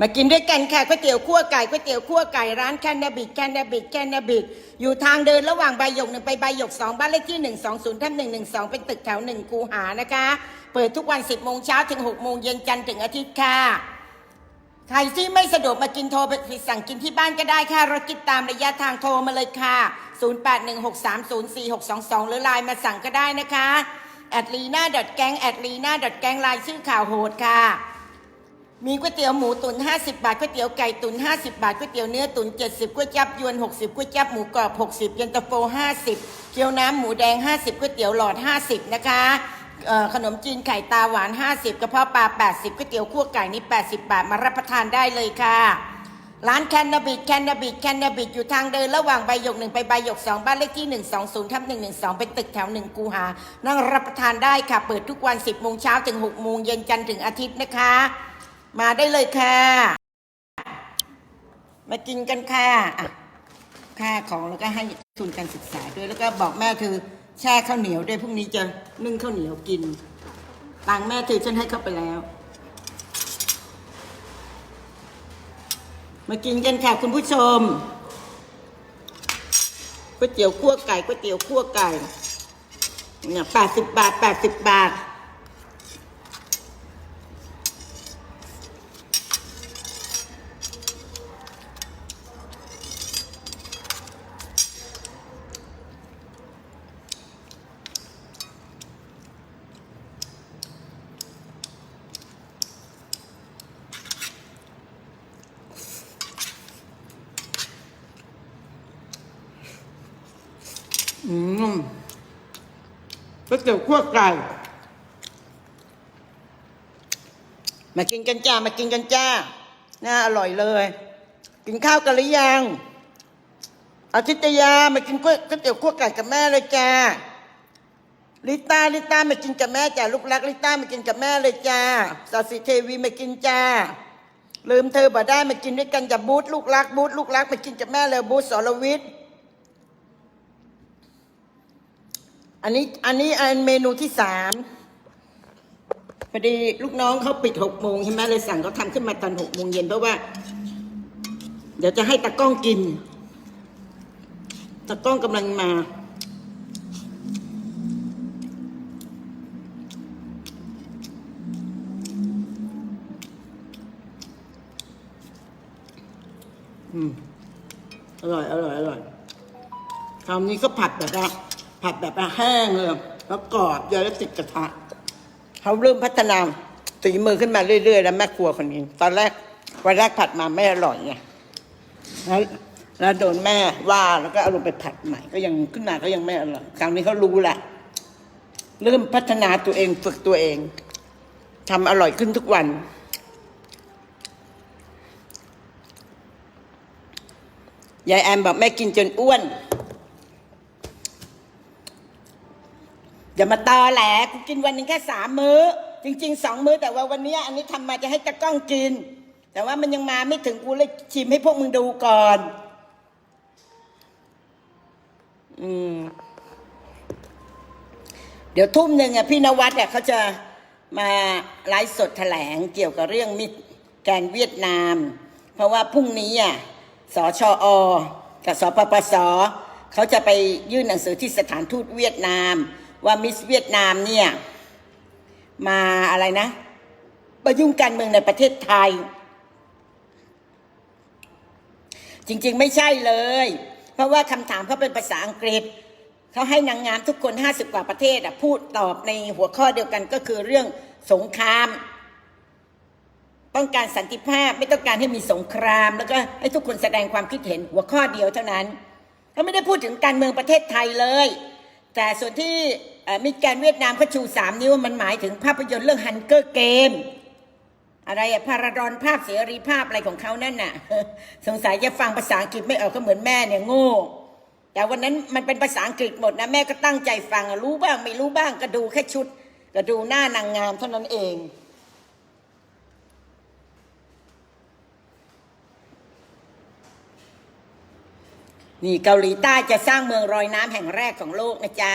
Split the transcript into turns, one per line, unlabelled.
มากินด้วยกันค่ะก๋วยเตี๋ยวคั่วไก่ก๋วยเตี๋ยวคั่วไก่ร้านแคนนาบิดแคนนาบิดแคนนาบิดอยู่ทางเดินระหว่างใบหยกหนึ่งไปใบหยกสองบ้านเลขที่หนึ่งสองศูนย์ทับหนึ่งหนึ่งสองเป็นตึกแถวหนึ่งคูหานะคะ เปิดทุกวันสิบโมงเช้าถึงหกโมงเย็นจันทร์ถึงอาทิตย์ค่ะใครที่ไม่สะดวกมากินโทรไปสั่งกินที่บ้านก็ได้ค่ะรถคิดตามระยะทางโทรมาเลยค่ะ 0816304622 หรือไลน์มาสั่งก็ได้นะคะแอดลีน่าดอทแกงแอดลีน่าดอทแกงไลน์ชื่อข่าวโหดค่ะ มีก๋วยเตี๋ยวหมูตุ๋น50 บาทก๋วยเตี๋ยวไก่ตุ๋น50 บาทก๋วยเตี๋ยวเนื้อตุ๋น70ก๋วยจับยวน 60ก๋วยจับหมูกรอบ 60เย็นตาโฟ 50 เกี๊ยวน้ำหมูแดง 50ก๋วยเตี๋ยวหลอด 50 นะคะขนมจีนไข่ตาหวาน 50 กระเพาะปลา 80ก๋วยเตี๋ยวคั่วไก่นี่ 80 บาทมารับประทานได้เลยค่ะร้านแคนนาบิดแคนนาบิดแคนนาบิดอยู่ทางเดินระหว่างใบหยกหนึ่งไปใบหยกสองบ้านเลขที่ 120ทับ112 เป็นตึกแถวหนึ่งกูหา นั่งรับประทานได้ค่ะ เปิดทุกวัน 10โมงเช้าถึง6โมงเย็นจันทร์ถึงอาทิตย์นะคะ มาได้เลยค่ะ มากินกันค่ะค่าของแล้วก็ให้ทุนการศึกษาด้วยแล้วก็บอกแม่เธอแช่ข้าวเหนียวด้วยพรุ่งนี้จะนึ่งข้าวเหนียวกินตังแม่เธอฉันให้เข้าไปแล้ว มากินกันค่ะคุณผู้ชมก๋วยเตี๋ยวคั่วไก่ก๋วยเตี๋ยวคั่วไก่เนี่ยแปดสิบบาทแปดสิบบาท อืม ก๋วยเตี๋ยวคั่วไก่มากินกันจ้า มากินกันจ้า น่าอร่อยเลย กินข้าวกันหรือยังอาทิตยามากินก๋วยก๋วยเตี๋ยวคั่วไก่กับแม่เลยจ้า ลิต้าลิต้ามากินกับแม่จ้าลูกรักลิต้ามากินกับแม่เลยจ้าสาสิเทวีมากินจ้า ลืมเธอบ่ได้มากินด้วยกันกับบูธลูกรักบูธลูกรักมากินกับแม่เลยบูธสรวิทย์ อันนี้อันนี้อันเมนูที่สามพอดีลูกน้องเขาปิดหกโมงใช่ไหมเลยสั่งเขาทำขึ้นมาตอนหกโมงเย็นเพราะว่า เดี๋ยวจะให้ตากล้องกินตากล้องกำลังมา อืม อร่อย อร่อย อร่อย คราวนี้ก็ผัดแบบว่า ผัดแบบแห้งเลยแล้วกรอบเยอะแล้วติดกระทะเขาเริ่มพัฒนาตีมือขึ้นมาเรื่อยๆ แล้วแม่ครัวคนนี้ ตอนแรกวันแรกผัดมาไม่อร่อยไงแล้วแล้วโดนแม่ว่าแล้วก็เอาลงไปผัดใหม่ ก็ยังขึ้นมาก็ยังไม่อร่อยคราวนี้เขารู้แหละเริ่มพัฒนาตัวเองฝึกตัวเองทำอร่อยขึ้นทุกวันยายแอมบอกแม่กินจนอ้วน อย่ามาตอแหลกูกินวันหนึ่งแค่สามมื้อ จริงๆสองมื้อแต่ว่าวันนี้อันนี้ทำมาจะให้ตะก้องกิน แต่ว่ามันยังมาไม่ถึงกูเลยชิมให้พวกมึงดูก่อน อืม เดี๋ยวทุ่มหนึ่งอะพี่นวัดอะเขาจะมาไลฟ์สดแถลงเกี่ยวกับเรื่องมิตรแกนเวียดนาม เพราะว่าพรุ่งนี้อะสชอกับสปปสเขาจะไปยื่นหนังสือที่สถานทูตเวียดนาม ว่ามิสเวียดนามเนี่ยมาอะไรนะมายุ่งการเมืองในประเทศไทย จริงๆไม่ใช่เลย เพราะว่าคำถามเขาเป็นภาษาอังกฤษเขาให้นางงามทุกคน 50 กว่าประเทศอะพูดตอบในหัวข้อเดียวกันก็คือเรื่องสงคราม ต้องการสันติภาพไม่ต้องการให้มีสงคราม แล้วก็ให้ทุกคนแสดงความคิดเห็นหัวข้อเดียวเท่านั้นเขาไม่ได้พูดถึงการเมืองประเทศไทยเลย แต่ส่วนที่เอ่อมีกนเวียดนามเขาชูสามนิ้วมันหมายถึงภาพยนตร์เรื่องฮันเกอร์เกม อะไรอะพาราดอนภาพเสรีภาพอะไรของเขานั่นน่ะ สงสัยจะฟังภาษาอังกฤษไม่ออกก็เหมือนแม่เนี่ยโง่แต่วันนั้นมันเป็นภาษาอังกฤษหมดนะแม่ก็ตั้งใจฟังรู้บ้างไม่รู้บ้างก็ดูแค่ชุด ก็ดูหน้านางงามเท่านั้นเอง นี่เกาหลีใต้จะสร้างเมืองรอยน้ำแห่งแรกของโลกนะจ๊ะ